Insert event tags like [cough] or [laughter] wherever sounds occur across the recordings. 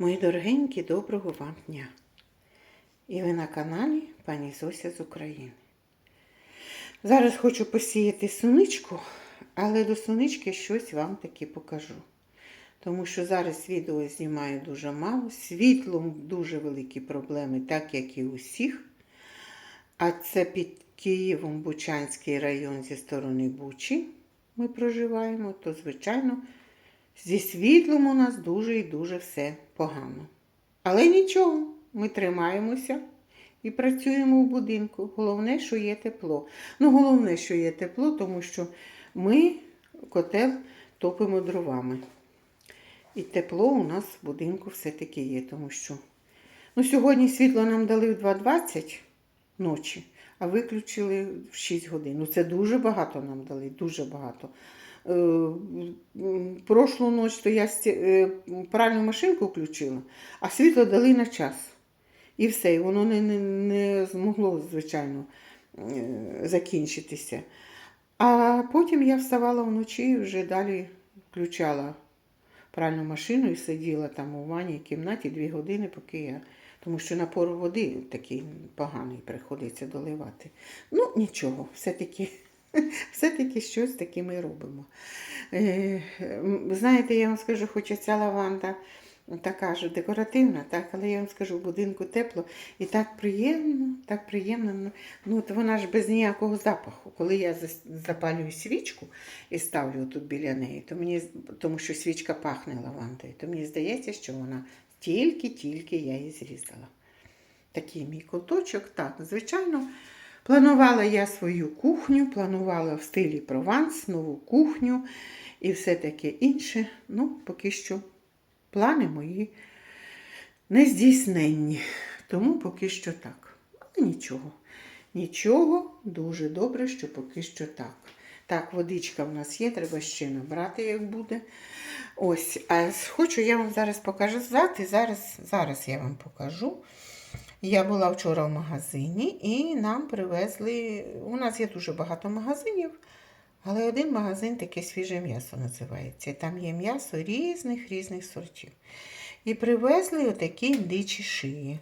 Мої дорогенькі, доброго вам дня! І ви на каналі пані Зося з України. Зараз хочу посіяти суничку, але до сунички щось вам таки покажу. Тому що зараз відео знімаю дуже мало, світлом дуже великі проблеми, так як і у всіх. А це під Києвом Бучанський район зі сторони Бучі ми проживаємо, то, звичайно, зі світлом у нас дуже і дуже все погано. Але нічого, ми тримаємося і працюємо в будинку. Головне, що є тепло. Ну, головне, що є тепло, тому що ми котел топимо дровами. І тепло у нас в будинку все-таки є, тому що ну, сьогодні світло нам дали в 2.20 ночі, а виключили в 6 годин. Ну, це дуже багато нам дали, дуже багато. Е, Прошлу ніч то я е, пральну машинку включила, а світло дали на час. І все, воно не, не, не змогло, звичайно, е, закінчитися. А потім я вставала вночі і вже далі включала пральну машину і сиділа там у ванній кімнаті дві години, поки я. Тому що напор води такий поганий приходиться доливати. Ну, нічого, все-таки, [laughs] все-таки щось таке ми робимо. Е, знаєте, я вам скажу, хоча ця лаванда така ж декоративна, так, але я вам скажу, в будинку тепло і так приємно, так приємно. Ну, Ну, от вона ж без ніякого запаху. Коли я запалюю свічку і ставлю тут біля неї, то мені, тому що свічка пахне лавандою, то мені здається, що вона тільки-тільки я її зрізала. Такий мій куточок. Так, звичайно, планувала я свою кухню, планувала в стилі Прованс, нову кухню і все таке інше. Ну, поки що плани мої не здійсненні. Тому поки що так. Але нічого. Нічого, дуже добре, що поки що так. Так, водичка в нас є, треба ще набрати, як буде. Ось, а хочу я вам зараз показати. Зараз, зараз я вам покажу. Я була вчора в магазині і нам привезли. У нас є дуже багато магазинів, але один магазин таке свіже м'ясо називається. Там є м'ясо різних різних сортів. І привезли отакі індичі шиї.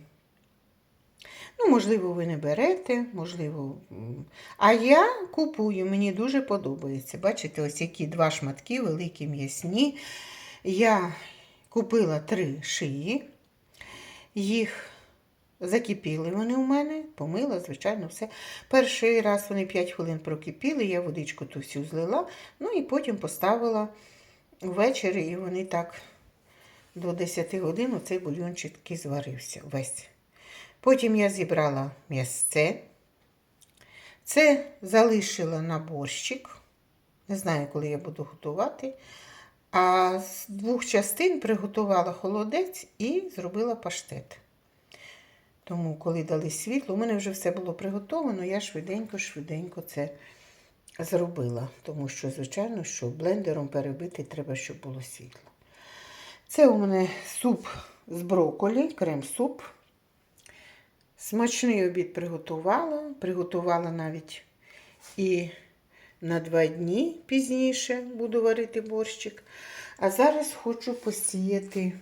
Ну, можливо, ви не берете, можливо. А я купую, мені дуже подобається. Бачите, ось які два шматки, великі м'ясні. Я купила три шиї, їх закипіли вони у мене, помила, звичайно, все. Перший раз вони 5 хвилин прокипіли, я водичку ту всю злила, ну і потім поставила ввечері, і вони так до 10 годин оцей бульйончик зварився весь. Потім я зібрала м'ясце. Це залишила на борщик. Не знаю, коли я буду готувати. А з двох частин приготувала холодець і зробила паштет. Тому, коли дали світло, у мене вже все було приготовано, я швиденько-швиденько це зробила. Тому що, звичайно, що блендером перебити треба, щоб було світло. Це у мене суп з брокколі, крем-суп. Смачний обід приготувала. Приготувала навіть і на два дні пізніше буду варити борщик. А зараз хочу посіяти.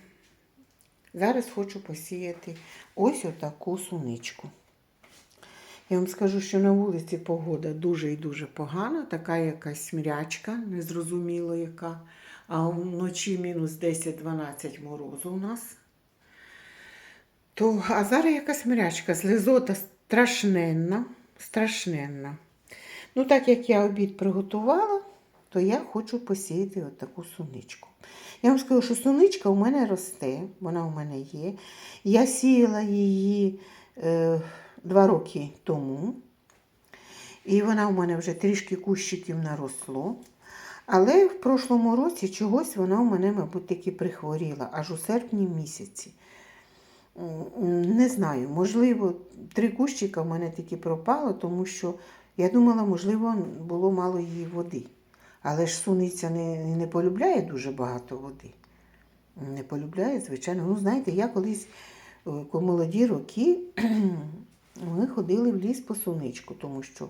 Зараз хочу посіяти ось отаку суничку. Я вам скажу, що на вулиці погода дуже і дуже погана, така якась мрячка, незрозуміло яка. А вночі мінус 10-12 морозу у нас. То, а зараз якась мрячка, слизота страшненна, страшненна. Ну, так як я обід приготувала, то я хочу посіяти отаку суничку. Я вам скажу, що суничка у мене росте, вона у мене є. Я сіяла її е, два роки тому. І вона у мене вже трішки кущиків наросло. Але в прошлому році чогось вона у мене, мабуть, таки прихворіла, аж у серпні місяці. Не знаю, можливо, три кущика в мене таки пропало, тому що я думала, можливо, було мало її води. Але ж суниця не, не полюбляє дуже багато води. Не полюбляє, звичайно. Ну, знаєте, я колись е, у молоді роки [clears throat] ми ходили в ліс по суничку, тому що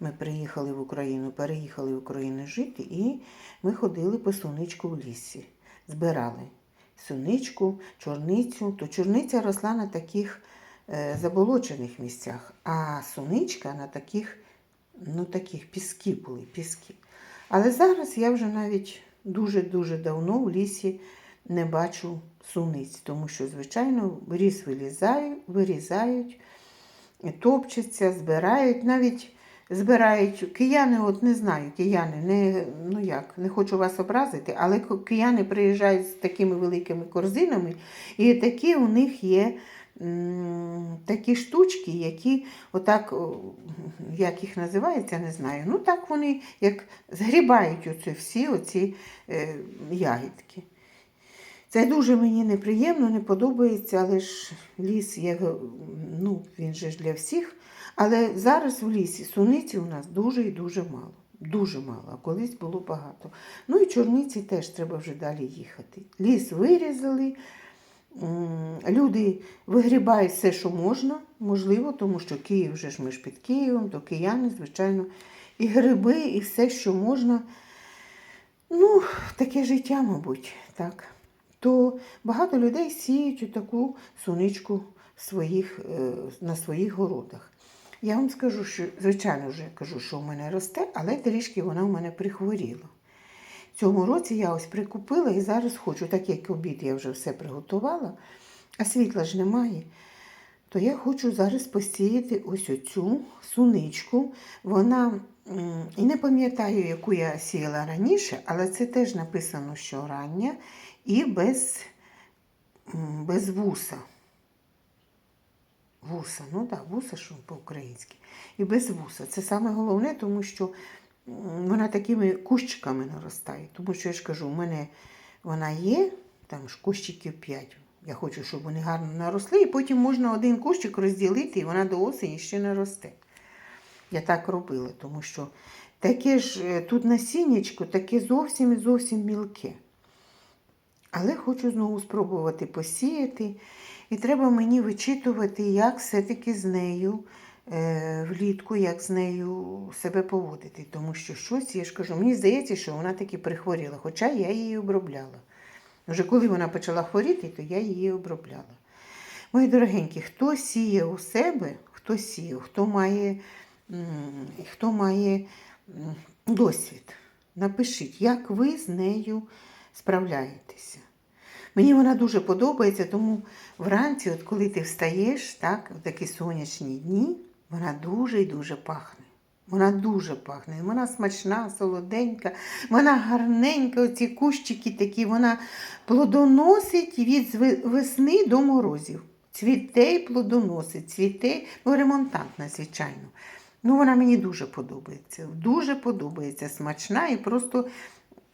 ми приїхали в Україну, переїхали в Україну жити, і ми ходили по суничку в лісі, збирали. суничку, чорницю, то чорниця росла на таких е, заболочених місцях, а суничка на таких, ну таких піски були, піски. Але зараз я вже навіть дуже-дуже давно в лісі не бачу суниць, тому що, звичайно, ріс вилізають, вирізають, топчаться, збирають, навіть збирають кияни, от не знаю, кияни, не, ну як, не хочу вас образити, але кияни приїжджають з такими великими корзинами, і такі у них є такі штучки, які отак, як їх називається, не знаю. Ну так вони як згрібають оці всі оці е, ягідки. Це дуже мені неприємно, не подобається, але ж ліс є, ну, він же ж для всіх. Але зараз в лісі суниці у нас дуже і дуже мало. Дуже мало, а колись було багато. Ну і чорниці теж треба вже далі їхати. Ліс вирізали, люди вигрібають все, що можна, можливо, тому що Київ вже ж ми ж під Києвом, то кияни, звичайно, і гриби, і все, що можна. Ну, таке життя, мабуть, так. То багато людей сіють таку суничку своїх, е, на своїх городах. Я вам скажу, що, звичайно, вже кажу, що в мене росте, але трішки вона в мене прихворіла. Цьому році я ось прикупила і зараз хочу, так як обід я вже все приготувала, а світла ж немає, то я хочу зараз посіяти ось оцю суничку. Вона і не пам'ятаю, яку я сіяла раніше, але це теж написано, що рання і без, без вуса. Вуса, ну так, вуса, що по-українськи. І без вуса. Це саме головне, тому що вона такими кущиками наростає. Тому що я ж кажу, у мене вона є, там ж кущиків 5. Я хочу, щоб вони гарно наросли, і потім можна один кущик розділити, і вона до осені ще наросте. Я так робила, тому що таке ж е, тут насіннячко, таке зовсім і зовсім мілке. Але хочу знову спробувати посіяти. І треба мені вичитувати, як все-таки з нею влітку, як з нею себе поводити. Тому що щось, я ж кажу, мені здається, що вона таки прихворіла, хоча я її обробляла. Вже коли вона почала хворіти, то я її обробляла. Мої дорогенькі, хто сіє у себе, хто сіє, хто має, хто має досвід, напишіть, як ви з нею справляєтеся. Мені вона дуже подобається, тому вранці, от коли ти встаєш, так, в такі сонячні дні, вона дуже і дуже пахне. Вона дуже пахне. Вона смачна, солоденька, вона гарненька, оці кущики такі, вона плодоносить від весни до морозів. Цвіте й плодоносить, цвіте, ну, ремонтантна, звичайно. Ну, вона мені дуже подобається. Дуже подобається. Смачна і просто,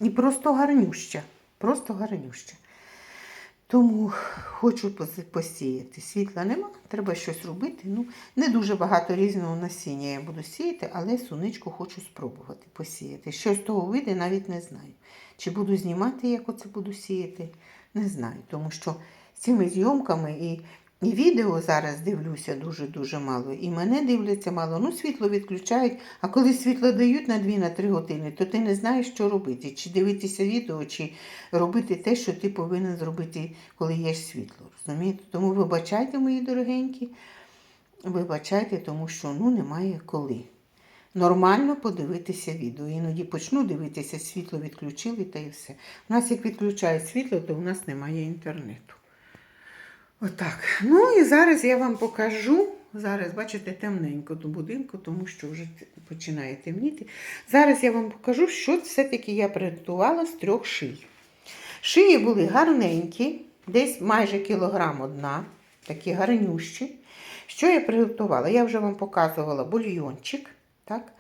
і просто гарнюща. Просто гарнюща. Тому хочу посіяти. Світла нема, треба щось робити. Ну, не дуже багато різного насіння я буду сіяти, але суничку хочу спробувати посіяти. Що з того вийде, навіть не знаю. Чи буду знімати, як оце буду сіяти, не знаю. Тому що з цими зйомками і, і відео зараз дивлюся дуже-дуже мало. І мене дивляться мало. Ну, світло відключають, а коли світло дають на 2-3 години, то ти не знаєш, що робити. Чи дивитися відео, чи робити те, що ти повинен зробити, коли є світло. Розумієте? Тому вибачайте, мої дорогенькі, вибачайте, тому що ну, немає коли. Нормально подивитися відео. Іноді почну дивитися, світло відключили та і все. У нас як відключають світло, то у нас немає інтернету. Отак. Ну і зараз я вам покажу. Зараз, бачите, темненько до будинку, тому що вже починає темніти. Зараз я вам покажу, що все-таки я приготувала з трьох ший. Шиї були гарненькі, десь майже кілограм одна, такі гарнющі. Що я приготувала? Я вже вам показувала бульйончик. Так?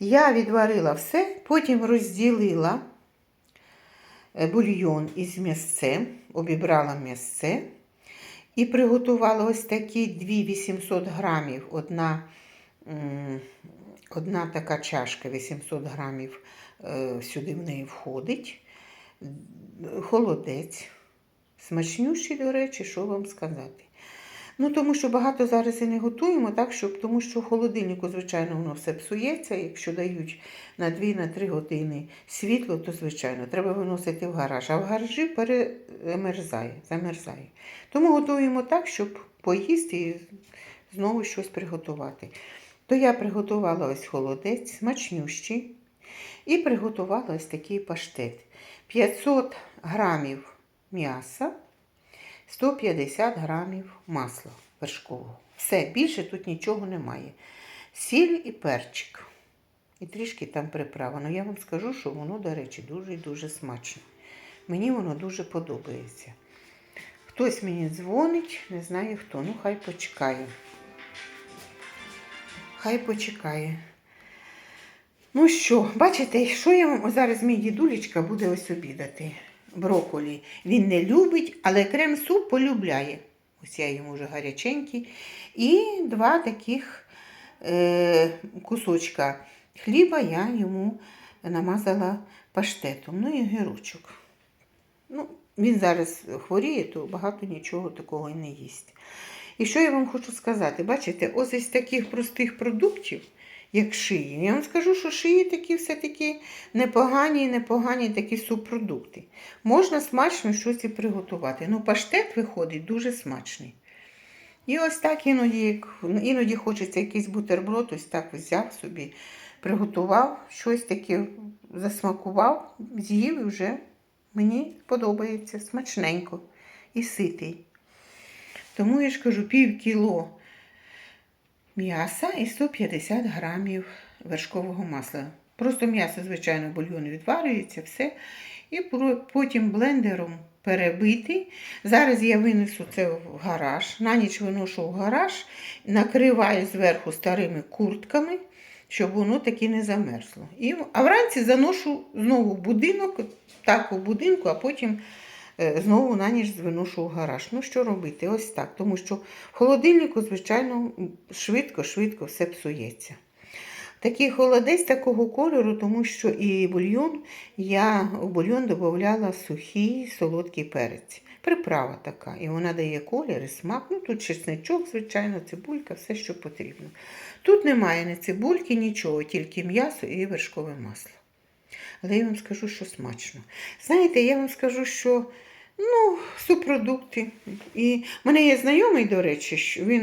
Я відварила все, потім розділила е, бульйон із м'ясцем, обібрала м'ясце і приготувала ось такі 2800 грамів. Одна, одна така чашка 800 грамів е, сюди в неї входить. Холодець. Смачнющий, до речі, що вам сказати. Ну, тому що багато зараз і не готуємо, так, щоб, тому що в холодильнику, звичайно, воно все псується. Якщо дають на 2-3 години світло, то, звичайно, треба виносити в гараж. А в гаражі перемерзає, замерзає. Тому готуємо так, щоб поїсти і знову щось приготувати. То я приготувала ось холодець, смачнющий, і приготувала ось такий паштет. 500 грамів м'яса, 150 грамів масла вершкового. Все, більше тут нічого немає. Сіль і перчик. І трішки там приправа. Ну я вам скажу, що воно, до речі, дуже і дуже смачне. Мені воно дуже подобається. Хтось мені дзвонить, не знаю хто. Ну, хай почекає. Хай почекає. Ну що, бачите, що я вам зараз мій дідулечка буде ось обідати. Броколі. Він не любить, але крем-суп полюбляє. Ось я йому вже гаряченький. І два таких е, кусочка хліба я йому намазала паштетом. Ну і гірочок. Ну, він зараз хворіє, то багато нічого такого і не їсть. І що я вам хочу сказати? Бачите, ось із таких простих продуктів, як шиї. Я вам скажу, що шиї такі все-таки непогані і непогані такі субпродукти. Можна смачно щось і приготувати. Ну, паштет виходить дуже смачний. І ось так іноді, іноді хочеться якийсь бутерброд, ось так взяв собі, приготував, щось таке засмакував, з'їв і вже мені подобається смачненько і ситий. Тому я ж кажу, пів кіло м'яса і 150 грамів вершкового масла. Просто м'ясо, звичайно, бульйон відварюється, все. І потім блендером перебити. Зараз я винесу це в гараж. На ніч виношу в гараж, накриваю зверху старими куртками, щоб воно таки не замерзло. І, а вранці заношу знову будинок, так у будинку, а потім знову на ніч виношу в гараж. Ну, що робити? Ось так. Тому що в холодильнику, звичайно, швидко-швидко все псується. Такий холодець такого кольору, тому що і бульйон, я у бульйон додавала сухий солодкий перець. Приправа така, і вона дає колір і смак. Ну, тут чесничок, звичайно, цибулька, все, що потрібно. Тут немає ні цибульки, нічого, тільки м'ясо і вершкове масло. Але я вам скажу, що смачно. Знаєте, я вам скажу, що ну, субпродукти. І в мене є знайомий, до речі, що він.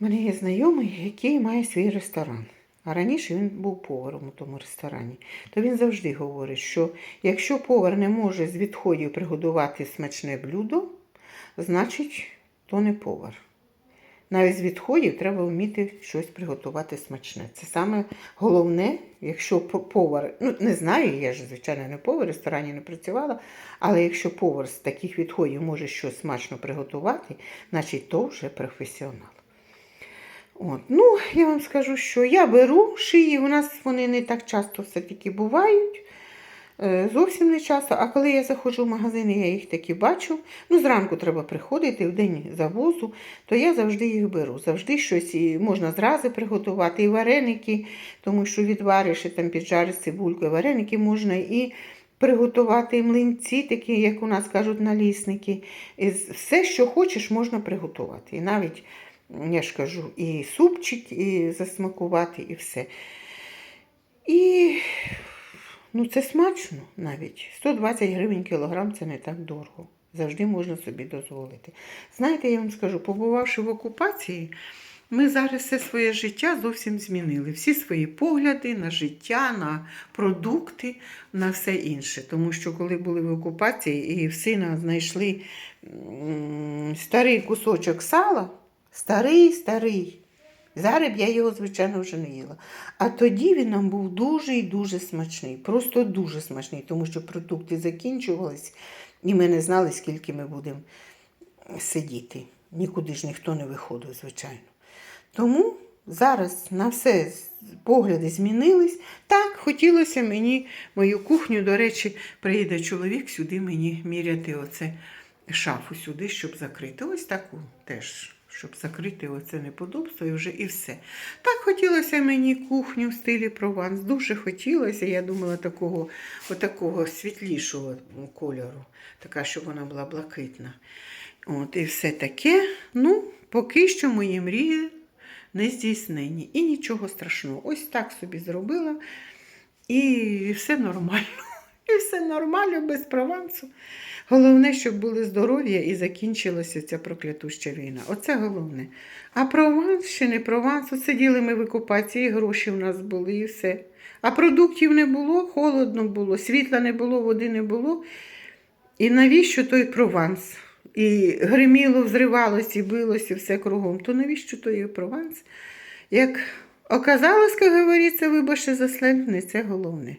в мене є знайомий, який має свій ресторан. А раніше він був поваром у тому ресторані. То він завжди говорить, що якщо повар не може з відходів приготувати смачне блюдо, значить то не повар. Навіть з відходів треба вміти щось приготувати смачне. Це саме головне, якщо повар, ну не знаю, я ж, звичайно, не повар, в ресторані не працювала, але якщо повар з таких відходів може щось смачно приготувати, значить то вже професіонал. От. Ну, я вам скажу, що я беру шиї, у нас вони не так часто все-таки бувають. Е, Зовсім не часто, а коли я заходжу в магазин, і я їх таки бачу. Ну, зранку треба приходити в день завозу, то я завжди їх беру. Завжди щось і можна зрази приготувати, і вареники, тому що відвариш і там піджариш цибулькою, вареники можна і приготувати і млинці, такі, як у нас кажуть, налісники. І все, що хочеш, можна приготувати. І навіть я ж кажу, і супчик, і засмакувати, і все. І ну, це смачно навіть. 120 гривень кілограм це не так дорого. Завжди можна собі дозволити. Знаєте, я вам скажу, побувавши в окупації, ми зараз все своє життя зовсім змінили. Всі свої погляди на життя, на продукти, на все інше. Тому що коли були в окупації і в сина знайшли старий кусочок сала, старий, старий. Зараз я його, звичайно, вже не їла. А тоді він нам був дуже і дуже смачний. Просто дуже смачний, тому що продукти закінчувались, і ми не знали, скільки ми будемо сидіти. Нікуди ж ніхто не виходив, звичайно. Тому зараз на все погляди змінились. Так, хотілося мені мою кухню. До речі, приїде чоловік сюди мені міряти оце шафу сюди, щоб закрити. Ось таку теж, щоб закрити оце неподобство і вже і все. Так хотілося мені кухню в стилі Прованс. Дуже хотілося. Я думала такого, отакого світлішого кольору, така, щоб вона була блакитна. От, і все таке. Ну, поки що мої мрії не здійснені. І нічого страшного. Ось так собі зробила. І все нормально. І все нормально, без провансу. Головне, щоб були здоров'я і закінчилася ця проклятуща війна. Оце головне. А прованс ще не прованс. Сиділи ми в окупації, гроші в нас були і все. А продуктів не було, холодно було, світла не було, води не було. І навіщо той прованс? І гриміло, взривалося, і билося все кругом. То навіщо той прованс? Як оказалось, як говориться, вибачте за сленг, не це головне.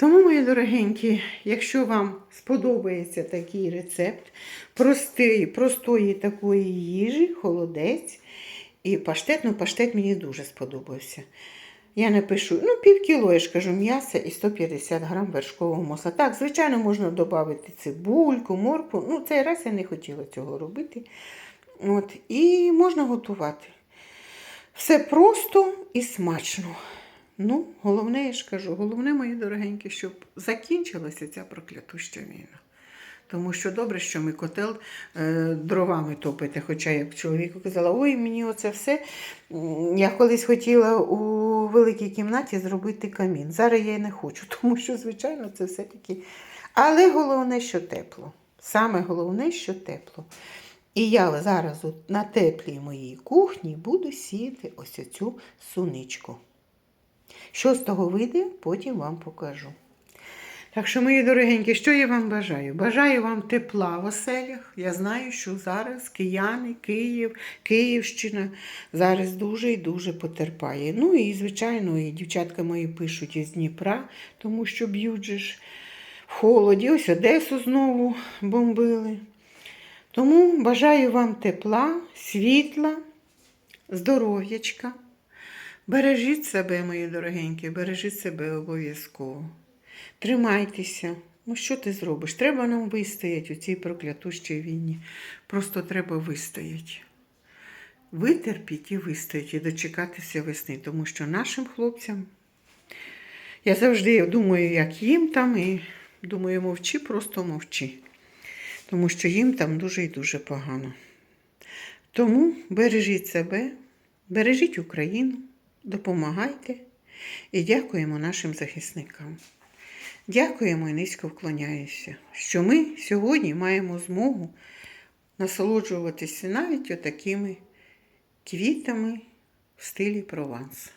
Тому, мої дорогенькі, якщо вам сподобається такий рецепт простий, простої такої їжі, холодець і паштет, ну паштет мені дуже сподобався. Я напишу, ну, пів кіло, я ж кажу, м'яса і 150 грам вершкового масла. Так, звичайно, можна додати цибульку, моркву. Ну, цей раз я не хотіла цього робити. От, і можна готувати. Все просто і смачно. Ну, головне, я ж кажу, головне, мої дорогенькі, щоб закінчилася ця проклятуща війна. Тому що добре, що ми котел е, дровами топите. Хоча як чоловіку казала, ой, мені оце все. Я колись хотіла у великій кімнаті зробити камін. Зараз я і не хочу, [laughs] тому що, звичайно, це все-таки. Але головне, що тепло. Саме головне, що тепло. І я зараз на теплій моїй кухні буду сіяти ось цю суничку. Що з того вийде, потім вам покажу. Так що, мої дорогенькі, що я вам бажаю? Бажаю вам тепла в оселях. Я знаю, що зараз кияни, Київ, Київщина зараз дуже і дуже потерпає. Ну і, звичайно, і дівчатка мої пишуть із Дніпра, тому що б'ють же ж в холоді. Ось Одесу знову бомбили. Тому бажаю вам тепла, світла, здоров'ячка. Бережіть себе, мої дорогенькі, бережіть себе обов'язково. Тримайтеся. Ну, що ти зробиш? Треба нам вистояти у цій проклятущій війні. Просто треба вистояти. Витерпіть і вистояти, і дочекатися весни, тому що нашим хлопцям я завжди думаю, як їм там, і думаю, мовчи, просто мовчи. Тому що їм там дуже і дуже погано. Тому бережіть себе, бережіть Україну, допомагайте і дякуємо нашим захисникам. Дякуємо і низько вклоняюся, що ми сьогодні маємо змогу насолоджуватися навіть отакими квітами в стилі Прованс.